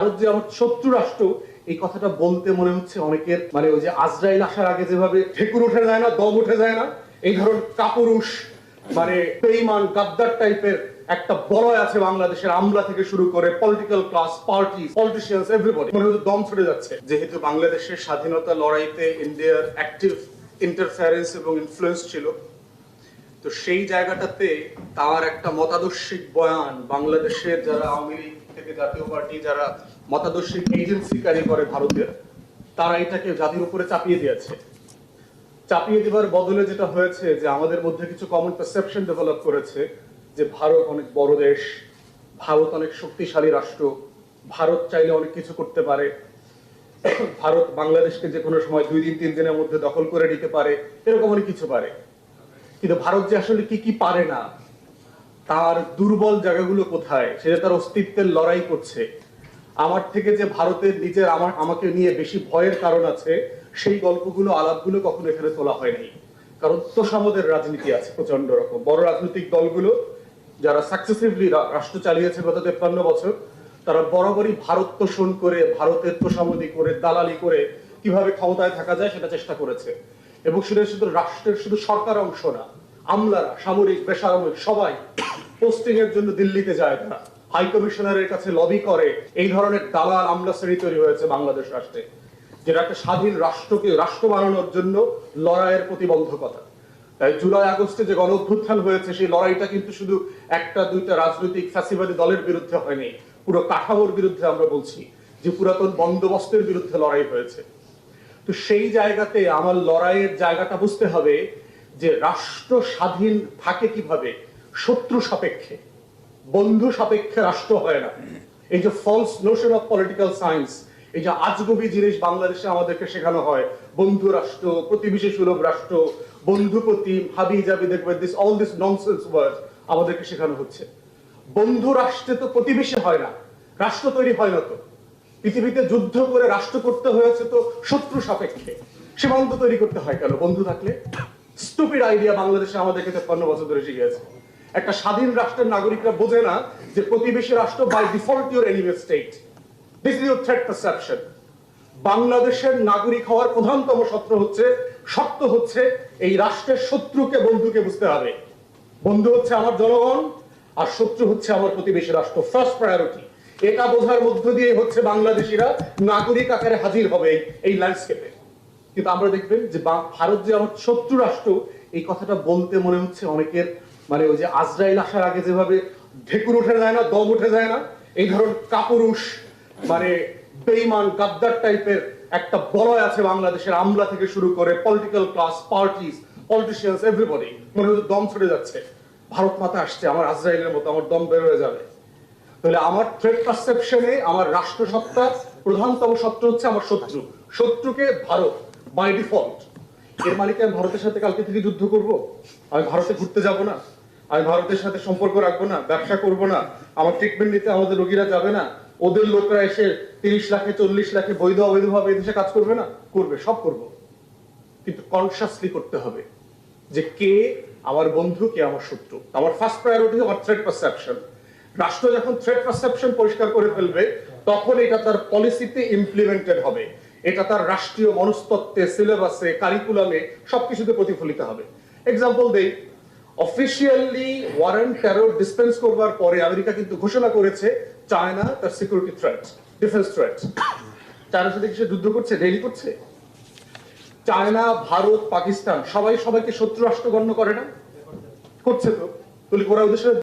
ভারত যে আমার শত্রু রাষ্ট্র, এই কথাটা বলতে মনে হচ্ছে অনেকের। মানে ওই যে আজরাইল আসার আগে যেভাবে ঠেকুর উঠে যায় না, দম উঠে যায় না, এই ধরুন কাপুরুষ মানে বেইমান, গাদ্দার টাইপের একটা আছে বাংলাদেশের আমলা থেকে শুরু করে political class party politicians everybody মনে হচ্ছে দম ছুটে যাচ্ছে। যেহেতু বাংলাদেশের স্বাধীনতা লড়াইতে ইন্ডিয়ার অ্যাক্টিভ ইন্টারফারেন্স এবং ইনফ্লুয়েন্স ছিল, তো সেই জায়গাটাতে তার একটা মতাদর্শিক বয়ান বাংলাদেশের যারা আওয়ামী লীগ থেকে জাতীয় পার্টি যারা মতাদর্শিক এজেন্সি কারি করে ভারতের, তারা এটাকে জাতির উপরে চাপিয়ে দিয়েছে। চাপিয়ে দেওয়ার বদলে যেটা হয়েছে যে আমাদের মধ্যে কিছু কমন পারসেপশন ডেভেলপ করেছে যে ভারত অনেক বড় দেশ, ভারত অনেক শক্তিশালী রাষ্ট্র, ভারত চাইলে অনেক কিছু করতে পারে। ভারত বাংলাদেশকে যে কোনো সময় দুই দিন, তিন দিনের মধ্যে দখল করে নিতে পারে, এরকম অনেক কিছু পারে। কিন্তু ভারত যে আসলে কি কি পারে না তার দুর্বল জায়গাগুলো কোথায়? সে তার অস্তিত্বের লড়াই করছে। আমার থেকে যে ভারতের নিজের আমার আমাকে নিয়ে বেশি ভয়ের কারণ আছে, সেই গল্পগুলো, আলাপগুলো কখনো এখানে তোলা হয়নি কারণ তোষামদের রাজনীতি আছে প্রচণ্ড রকম। বড় রাজনৈতিক দলগুলো, যারা সাকসেসিভলি রাষ্ট্র চালিয়েছে গত তেপ্পান্ন বছর, তারা বরাবরই ভারত তোষণ করে, ভারতের তোষামদি করে, দালালি করে কীভাবে ক্ষমতায় থাকা যায় সেটা চেষ্টা করেছে। এবং সেটা শুধু রাষ্ট্রের, শুধু সরকার অংশ না আমলারা, সামরিক, বেসামরিক সবাই পোস্টিং এর জন্য দিল্লিতে যায় তারা হাই কমিশনারের কাছে লবি করে এই ধরনের দালাল আমলা শ্রেণি তৈরি হয়েছে বাংলাদেশ রাষ্ট্রে, যেটা একটা স্বাধীন রাষ্ট্রকে, রাষ্ট্র বানানোর জন্য লড়াইয়ের প্রতিবন্ধকতা। তাই জুলাই, আগস্টে যে গণ অভ্যুত্থান হয়েছে, সেই লড়াইটা কিন্তু শুধু একটা, দুইটা রাজনৈতিক ফ্যাসিবাদী দলের বিরুদ্ধে হয়নি, পুরো কাঠামোর বিরুদ্ধে আমরা বলছি যে পুরাতন বন্দোবস্তের বিরুদ্ধে লড়াই হয়েছে। তো সেই জায়গাতে আমার লড়াইয়ের জায়গাটা বুঝতে হবে যে রাষ্ট্র স্বাধীন থাকে কীভাবে, শত্রু সাপেক্ষে, বন্ধু সাপেক্ষে রাষ্ট্র হয় না। এই যে false notion of political science এই যে আজগবি জিনিস বাংলাদেশে আমাদেরকে শেখানো হয়, বন্ধু রাষ্ট্র, প্রতিবেশী সুলভ রাষ্ট্র বন্ধুপতি হাবি যাবি দেখবে this all this nonsense word আমাদেরকে শেখানো হচ্ছে। বন্ধু রাষ্ট্রে তো প্রতিবেশী হয় না, রাষ্ট্র তৈরি হয় না তো। পৃথিবীতে যুদ্ধ করে রাষ্ট্র করতে হয়েছে তো শত্রু সাপেক্ষে, সীমান্ত তৈরি করতে হয় কেন? বন্ধু থাকলে? স্টুপিড আইডিয়া বাংলাদেশে আমাদেরকে তেপ্পান্ন বছর ধরে শিখিয়েছে একটা স্বাধীন রাষ্ট্রের নাগরিকরা বোঝে না যে প্রতিবেশী রাষ্ট্র by default your enemy state this your threat perception বাংলাদেশের নাগরিক হওয়ার প্রধানতম শর্ত হচ্ছে শর্ত হচ্ছে এই রাষ্ট্রের শত্রুকে বন্ধুকে বুঝতে হবে। বন্ধু হচ্ছে আমার জনগণ, আর শত্রু হচ্ছে আমার প্রতিবেশী রাষ্ট্র। ফার্স্ট প্রায়োরিটি এটা বোঝার মধ্য দিয়ে হচ্ছে বাংলাদেশিরা নাগরিক আকারে হাজির হবে এই ল্যান্ডস্কেপে কিন্তু আমরা দেখবেন যে ভারত যে আমার শত্রু রাষ্ট্র, এই কথাটা বলতে মনে হচ্ছে অনেকের। মানে ওই যে আজরাইল আসার আগে যেভাবে ঢেকুর উঠে যায় না, দম উঠে যায় না, এই ধরনের কাপুরুষ মানে বেইমান গাদ্দার টাইপের একটা বলয় আছে বাংলাদেশের আমলা থেকে শুরু করে political class parties politicians everybody মনে হচ্ছে দম ছুটে যাচ্ছে। ভারত মাতা আসছে, আমার আজরাইলের মতো আমার দম বের হয়ে যাবে। তাহলে আমার থ্রেড পারসেপশনে আমার রাষ্ট্রসত্তার প্রধানতম শত্রু হচ্ছে আমার শত্রু। শত্রুকে ভারত। বাই ডিফল্ট এর মানে কি আমি ভারতের সাথে কালকে থেকে যুদ্ধ করব। আমি ভারতে ঘুরতে যাব না। আমি ভারতের সাথে সম্পর্ক রাখব না, ব্যবসা করব না, আমার ট্রিটমেন্ট নিতে আমাদের রোগীরা যাবে না, ওদের লোকরা এসে তিরিশ লাখে, চল্লিশ লাখে বৈধ অবৈধভাবে এদেশে কাজ করবে না? করবে, সব করব। কিন্তু কনসিয়াসলি করতে হবে যে কে আমার বন্ধু, কে আমার শত্রু। আমার ফার্স্ট প্রায়োরিটি আমার থ্রেড পারসেপশন রাষ্ট্র যখন থ্রেড পারসেপশন পরিষ্কার করে ফেলবে, তখন এটা তার পলিসিতে ইমপ্লিমেন্টেড হবে। এটা তার রাষ্ট্রীয় মনস্তত্ত্বে সিলেবাসে কারিকুলামে সবকিছুতে প্রতিফলিত হবে। এক্সাম্পল দেই অফিসিয়ালি ওয়ারেন্ট টেরর ডিসপেন্স করবার পরে আমেরিকা কিন্তু ঘোষণা করেছে চায়না তার সিকিউরিটি থ্রেট ডিফেন্স থ্রেট চায়নার সাথে কি সে যুদ্ধ করছে ডেইলি করছে? চায়না ভারত, পাকিস্তান, সবাই সবাইকে শত্রু রাষ্ট্র গণ্য করে না? করছে তো। তাহলে ওরা সাথে